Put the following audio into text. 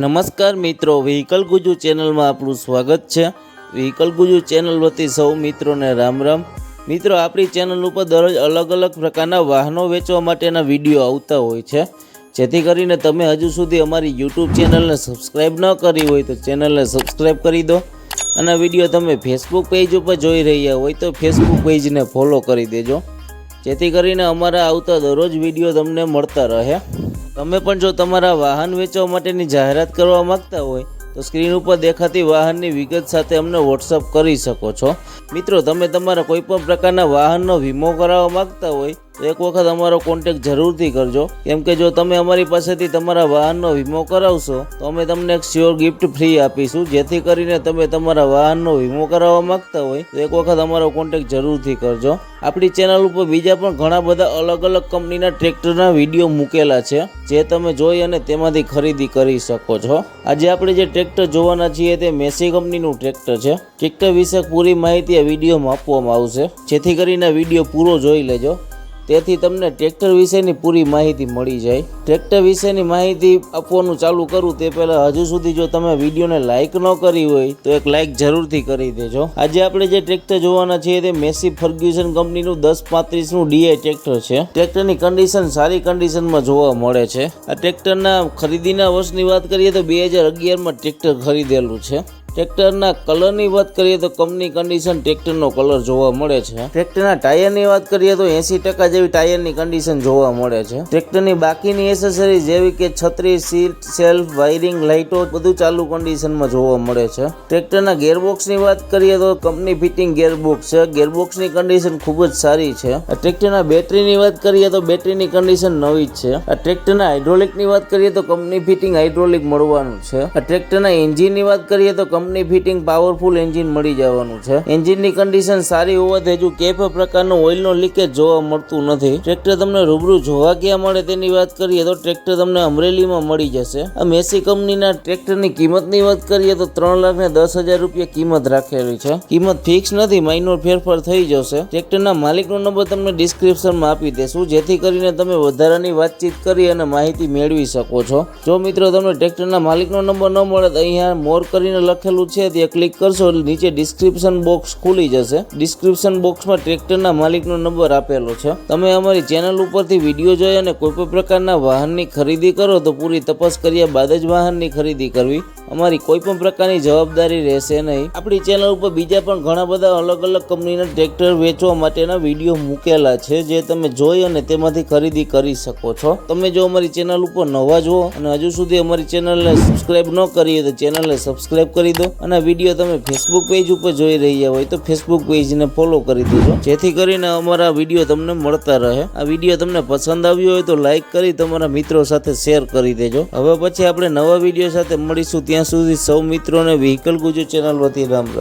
નમસ્કાર મિત્રો વ્હીકલ ગુજુ ચેનલમાં આપણું સ્વાગત છે. વ્હીકલ ગુજુ ચેનલ વતી સૌ મિત્રોને રામ રામ. મિત્રો, આપણી ચેનલ ઉપર દરરોજ અલગ અલગ પ્રકારના વાહનો વેચવા માટેના વીડિયો આવતા હોય છે. જેથી કરીને તમે હજુ સુધી અમારી યુટ્યુબ ચેનલને સબસ્ક્રાઈબ ન કરી હોય તો ચેનલને સબસ્ક્રાઈબ કરી દો. અને વીડિયો તમે ફેસબુક પેજ ઉપર જોઈ રહ્યા હોય તો ફેસબુક પેજને ફોલો કરી દેજો. જેથી કરીને અમારા આવતા દરરોજ વીડિયો તમને મળતા રહે. તમે પણ જો તમારા વાહન વેચવા માટેની જાહેરાત કરવા માંગતા હોય, તો સ્ક્રીન ઉપર દેખાતી વાહનની વિગત સાથે અમને વોટ્સઅપ કરી શકો છો. મિત્રો, તમે તમારા કોઈપણ પ્રકારના વાહનનો વીમો કરાવવા માંગતા હોય તો એક વખત અમારો કોન્ટેક જરૂરથી કરજો. કેમ કે જો તમે અમારી પાસેથી તમારા વાહનનો વીમો કરાવશો, તો અમે તમને એક શ્યોર ગિફ્ટ ફ્રી આપીશું, જેથી કરીને તમે તમારા વાહનનો વીમો કરાવવા માંગતા હોય, તો એક વખત અમારો કોન્ટેક જરૂરથી કરજો. આપણી ચેનલ ઉપર બીજા પણ ઘણા બધા અલગ અલગ કંપનીના ટ્રેક્ટરના વીડિયો મૂકેલા છે, જે તમે જોઈ અને તેમાંથી ખરીદી કરી શકો છો. આજે આપણે જે ટ્રેક્ટર જોવાના છીએ તે મેસી કંપનીનું ટ્રેક્ટર છે. ટ્રેક્ટર વિશે પૂરી માહિતી આ વિડીયોમાં આપવામાં આવશે. જેથી કરીને વીડિયો પૂરો જોઈ લેજો. તેથી તમને ટ્રેક્ટર વિશેની પૂરી માહિતી મળી જાય. ટ્રેક્ટર વિશેની માહિતી આપવાનું ચાલુ કરું તે પહેલાં હજુ સુધી જો તમે વિડીયોને લાઇક ન કરી હોય, તો એક લાઇક જરૂરથી કરી દેજો. આજે આપણે જે ટ્રેક્ટર જોવાના છીએ તે મેસી ફર્ગ્યુસન કંપનીનું દસ પાંત્રીસનું ડીઆઈ ટ્રેક્ટર છે. ટ્રેક્ટરની કન્ડિશન સારી કન્ડિશનમાં જોવા મળે છે. આ ટ્રેક્ટરના ખરીદીના વર્ષની વાત કરીએ તો બે હજાર અગિયારમાં ટ્રેક્ટર ખરીદેલું છે. ટ્રેક્ટરના કલરની વાત કરીએ તો કંપની કન્ડિશન ટ્રેક્ટરનો કલર જોવા મળે છે. ટ્રેક્ટરના ટાયરની વાત કરીએ તો એંસી ટકા જેવી ટાયરની કન્ડિશન જોવા મળે છે. ટ્રેક્ટરની બાકીની એસેસરી જેવી કે છત્રી સીટ સેલ્ફ વાયરિંગ લાઇટો બધું ચાલુ કન્ડિશનમાં જોવા મળે છે. ટ્રેક્ટરના ગેરબોક્સની વાત કરીએ તો કંપની ફિટિંગ ગેરબોક્સ છે. ગેરબોક્સની કન્ડિશન ખૂબ જ સારી છે. ટ્રેક્ટરના બેટરીની વાત કરીએ તો બેટરીની કન્ડિશન નવી જ છે. આ ટ્રેક્ટરના હાઇડ્રોલિકની વાત કરીએ તો કંપની ફિટિંગ હાઇડ્રોલિક મળવાનું છે. આ ટ્રેક્ટરના એન્જિનની વાત કરીએ તો કંપની ફિટિંગ પાવરફુલ એન્જિન મળી જવાનું છે. એન્જિનની કન્ડિશન સારી હોવાથી હજુ કે પણ પ્રકારનું ઓઇલનો લીકેજ જોવા મળતું નથી. ટ્રેક્ટર તમને રૂબરૂ જોવા ક્યાં મળે તેની વાત કરીએ તો ટ્રેક્ટર તમને અમરેલીમાં મળી જશે. આ મેસી કંપનીના ટ્રેક્ટરની કિંમતની વાત કરીએ તો ત્રણ લાખ ને દસ હજાર રૂપિયા કિંમત રાખેલી છે. કિંમત ફિક્સ નથી માઇનોર ફેરફાર થઈ જશે. ટ્રેક્ટરના માલિકનો નંબર તમને ડિસ્ક્રિપ્શનમાં આપી દેશું, જેથી કરીને તમે વધારાની વાતચીત કરી અને માહિતી મેળવી શકો છો. જો મિત્રો તમને ટ્રેક્ટરના માલિકનો નંબર ન મળે તો અહીંયા મોર કરીને લખેલું છે તે ક્લિક કરશો એટલે નીચે ડિસ્ક્રિપ્શન બોક્સ ખુલી જશે. ડિસ્ક્રિપ્શન બોક્સમાં ટ્રેક્ટરના માલિકનો નંબર આપેલો છે. તમે અમારી ચેનલ ઉપરથી વીડિયો જોઈ અને કોઈ પણ પ્રકારના વાહનની ખરીદી કરો તો પૂરી તપાસ કર્યા બાદ જ વાહનની ખરીદી કરવી. અમારી કોઈ પણ પ્રકારની જવાબદારી રહેશે નહીં. આપણી ચેનલ ઉપર બીજા પણ ઘણા બધા અલગ અલગ કંપનીના ટ્રેક્ટર વેચવા માટેના વીડિયો મૂકેલા છે, જે તમે જોઈ અને તેમાંથી ખરીદી કરી શકો છો. તમે જો અમારી ચેનલ ઉપર નવા જુઓ અને હજુ સુધી અમારી ચેનલને સબસ્ક્રાઇબ ન કરી હોય તો ચેનલને સબસ્ક્રાઇબ કરી દો અને વીડિયો તમે ફેસબુક પેજ ઉપર જોઈ રહ્યા હોય તો ફેસબુક પેજને ફોલો કરી દેજો. જેથી કરીને અમારા વીડિયો તમને મળતા રહે. આ વીડિયો તમને પસંદ આવ્યો હોય તો લાઈક કરી તમારા મિત્રો સાથે શેર કરી દેજો. હવે પછી આપણે નવા વીડિયો સાથે મળીશું. ત્યાં સુધી સૌ મિત્રોને વ્હીકલ ગુજુ ચેનલ વતી રામ રામ.